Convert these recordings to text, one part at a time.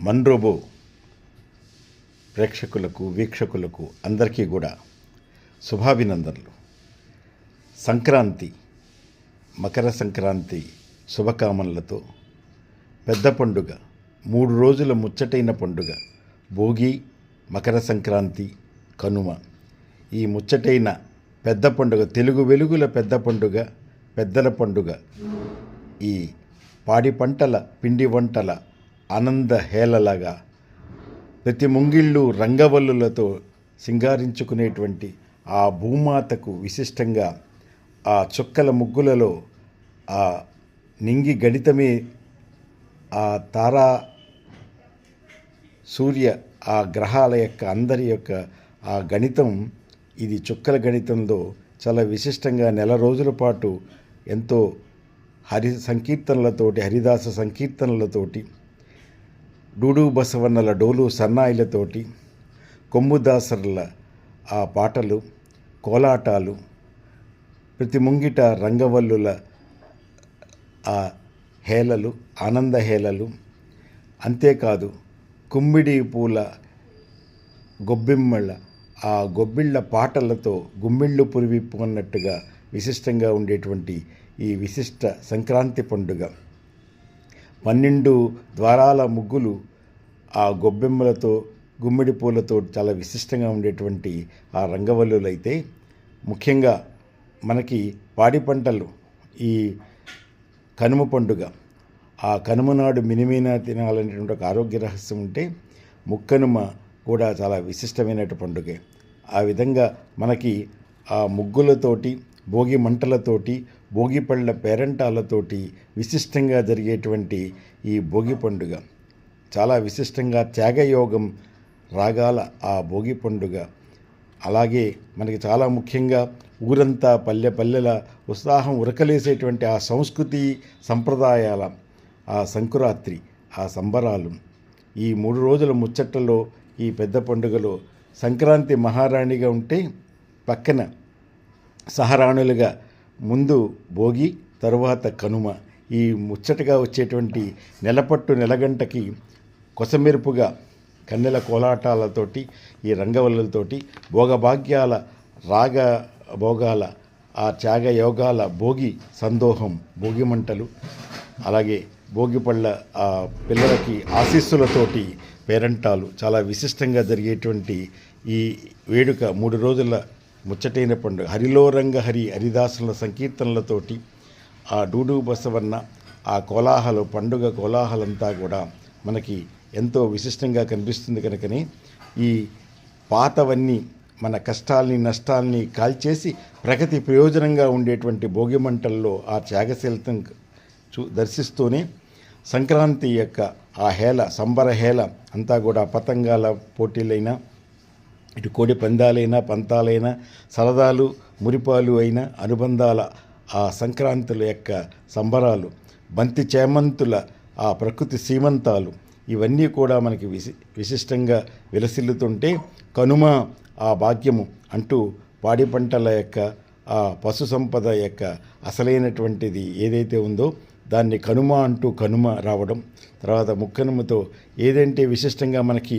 మన్రోబో ప్రేక్షకులకు వీక్షకులకు అందరికీ కూడా శుభాభినందనలు. సంక్రాంతి మకర సంక్రాంతి శుభకామనలతో పెద్ద పండుగ మూడు రోజుల ముచ్చటైన పండుగ భోగి మకర సంక్రాంతి కనుమ. ఈ ముచ్చటైన పెద్ద పండుగ తెలుగు వెలుగుల పెద్ద పండుగ పెద్దల పండుగ. ఈ పాడి పంటల పిండి వంటల ఆనంద హేళలాగా ప్రతి ముంగిళ్ళు రంగవల్లులతో సింగారించుకునేటువంటి ఆ భూమాతకు విశిష్టంగా ఆ చుక్కల ముగ్గులలో ఆ నింగి గణితమే ఆ తారా సూర్య ఆ గ్రహాల యొక్క అందరి యొక్క ఆ గణితం ఇది చుక్కల గణితంలో చాలా విశిష్టంగా నెల రోజుల పాటు ఎంతో హరి సంకీర్తనలతోటి హరిదాస సంకీర్తనలతోటి డూడు బసవన్నల డోలు సన్నాయిలతోటి కొమ్ముదాసర్ల ఆ పాటలు కోలాటాలు ప్రతి ముంగిట రంగవల్లుల ఆ హేళలు ఆనంద హేళలు. అంతేకాదు కుమ్మిడి పూల గొబ్బిమ్మళ్ళ ఆ గొబ్బిళ్ళ పాటలతో గుమ్మిళ్ళు పురివిప్పుకున్నట్టుగా విశిష్టంగా ఉండేటువంటి ఈ విశిష్ట సంక్రాంతి పండుగ. పన్నెండు ద్వారాల ముగ్గులు ఆ గొబ్బెమ్మలతో గుమ్మిడి పూలతో చాలా విశిష్టంగా ఉండేటువంటి ఆ రంగవల్లులు అయితే ముఖ్యంగా మనకి పాడి పంటలు ఈ కనుమ పండుగ. ఆ కనుమ నాడు తినాలనేటువంటి ఒక ఆరోగ్య రహస్యం ఉంటే ముక్కనుమ కూడా చాలా విశిష్టమైన పండుగే. ఆ విధంగా మనకి ఆ ముగ్గులతోటి భోగి మంటలతోటి భోగిపళ్ళ పేరంటాలతోటి విశిష్టంగా జరిగేటువంటి ఈ భోగి పండుగ. చాలా విశిష్టంగా త్యాగయోగం రాగాల ఆ భోగి పండుగ. అలాగే మనకి చాలా ముఖ్యంగా ఊరంతా పల్లె పల్లెల ఉత్సాహం ఉరకలేసేటువంటి ఆ సంస్కృతి సంప్రదాయాల ఆ సంకురాత్రి ఆ సంబరాలు. ఈ మూడు రోజుల ముచ్చట్లలో ఈ పెద్ద పండుగలో సంక్రాంతి మహారాణిగా ఉంటే పక్కన సహరాణులుగా ముందు భోగి తరువాత కనుమ. ఈ ముచ్చటగా వచ్చేటువంటి నెలపట్టు నెలగంటకి కొసమెరుపుగా కన్నెల కోలాటాలతోటి ఈ రంగవల్లులతోటి భోగభాగ్యాల రాగ భోగాల ఆ త్యాగ యోగాల భోగి సందోహం భోగి మంటలు అలాగే భోగిపళ్ళ ఆ పిల్లలకి ఆశీస్సులతోటి పేరంటాలు చాలా విశిష్టంగా జరిగేటువంటి ఈ వేడుక మూడు రోజుల ముచ్చటైన పండుగ. హరిలో రంగ హరి హరిదాసుల సంకీర్తనలతోటి ఆ డూడు బసవన్న ఆ కోలాహల పండుగ కోలాహలంతా కూడా మనకి ఎంతో విశిష్టంగా కనిపిస్తుంది కనుకనే ఈ పాతవన్నీ మన కష్టాల్ని నష్టాల్ని కాల్చేసి ప్రగతి ప్రయోజనంగా ఉండేటువంటి భోగి మంటల్లో ఆ త్యాగశీలతం చూ దర్శిస్తూనే సంక్రాంతి యొక్క ఆ హేళ సంబర హేళ అంతా కూడా పతంగాల పోటీలైనా ఇటు కోడి పందాలైనా పంతాలైనా సరదాలు మురిపాలు అయిన అనుబంధాల ఆ సంక్రాంతుల యొక్క సంబరాలు బంతి చేమంతుల ఆ ప్రకృతి సీమంతాలు ఇవన్నీ కూడా మనకి విశి విశిష్టంగా విలసిల్లుతుంటే కనుమ ఆ భాగ్యము అంటూ పాడి పంటల యొక్క ఆ పశు సంపద యొక్క అసలైనటువంటిది ఏదైతే ఉందో దాన్ని కనుమ అంటూ కనుమ రావడం తర్వాత ముక్కనుమతో ఏదంటే విశిష్టంగా మనకి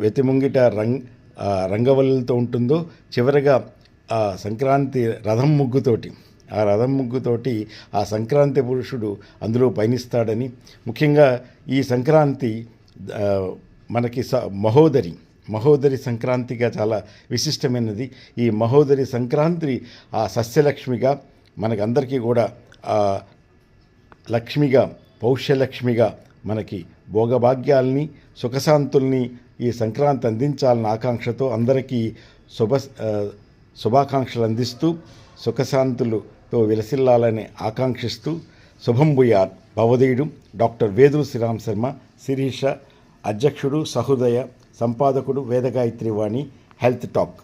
వెతిముంగిట రంగ్ రంగవల్లులతో ఉంటుందో చివరగా ఆ సంక్రాంతి రథం ముగ్గుతోటి ఆ రథం ముగ్గుతోటి ఆ సంక్రాంతి పురుషుడు అందులో పయనిస్తాడని ముఖ్యంగా ఈ సంక్రాంతి మనకి స మహోదరి మహోదరి సంక్రాంతిగా చాలా విశిష్టమైనది. ఈ మహోదరి సంక్రాంతి ఆ సస్యలక్ష్మిగా మనకందరికీ కూడా ఆ లక్ష్మిగా పౌష్యలక్ష్మిగా మనకి భోగభాగ్యాల్ని సుఖశాంతుల్ని ఈ సంక్రాంతి అందించాలన్న ఆకాంక్షతో అందరికీ శుభ శుభాకాంక్షలు అందిస్తూ సుఖశాంతులతో విలసిల్లాలని ఆకాంక్షిస్తూ శుభం భూయాత్ భవదీయుడు డాక్టర్ వేదు శ్రీరామ్ శర్మ శిరీష అధ్యక్షుడు సహృదయ సంపాదకుడు వేదగాయత్రి వాణి హెల్త్ టాక్.